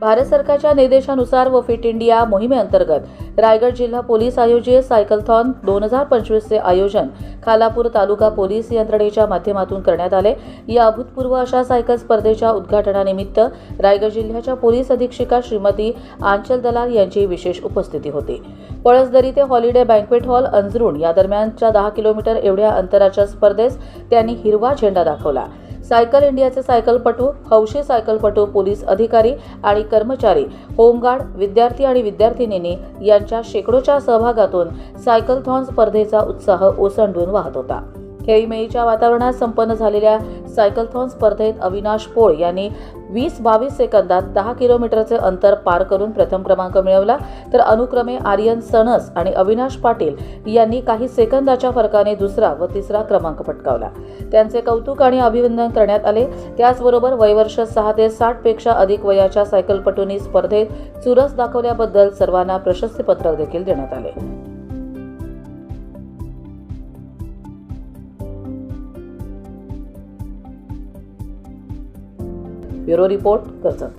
भारत सरकारच्या निर्देशानुसार व फिट इंडिया मोहिमेअंतर्गत रायगड जिल्हा पोलीस आयोजित सायकलथॉन दोन हजार पंचवीसचे आयोजन खालापूर तालुका पोलीस यंत्रणेच्या माध्यमातून करण्यात आले. या अभूतपूर्व अशा सायकल स्पर्धेच्या उद्घाटनानिमित्त रायगड जिल्ह्याच्या पोलीस अधीक्षिका श्रीमती आंचल दलाल यांची विशेष उपस्थिती होती. पळसदरी ते हॉलिडे बँक्वेट हॉल अंजरुण या दरम्यानच्या दहा किलोमीटर एवढ्या अंतराच्या स्पर्धेस त्यांनी हिरवा झेंडा दाखवला. सायकल इंडियाचे सायकलपटू हौशी सायकलपटू पोलीस अधिकारी आणि कर्मचारी होमगार्ड विद्यार्थी आणि विद्यार्थिनींनी यांच्या शेकडोच्या सहभागातून सायकलथॉन स्पर्धेचा उत्साह ओसंडून वाहत होता. खेळीमेळीच्या वातावरणात संपन्न झालेल्या सायकलथॉन स्पर्धेत अविनाश पोळ यांनी वीस बावीस सेकंदात दहा किलोमीटरचे अंतर पार करून प्रथम क्रमांक मिळवला. तर अनुक्रमे आर्यन सणस आणि अविनाश पाटील यांनी काही सेकंदाच्या फरकाने दुसरा व तिसरा क्रमांक पटकावला. त्यांचे कौतुक आणि अभिनंदन करण्यात आले. त्याचबरोबर वयवर्ष सहा ते साठपेक्षा अधिक वयाच्या सायकलपटूंनी स्पर्धेत चुरस दाखवल्याबद्दल सर्वांना प्रशस्तीपत्रक देखील देण्यात आले. Bureau report Karjat.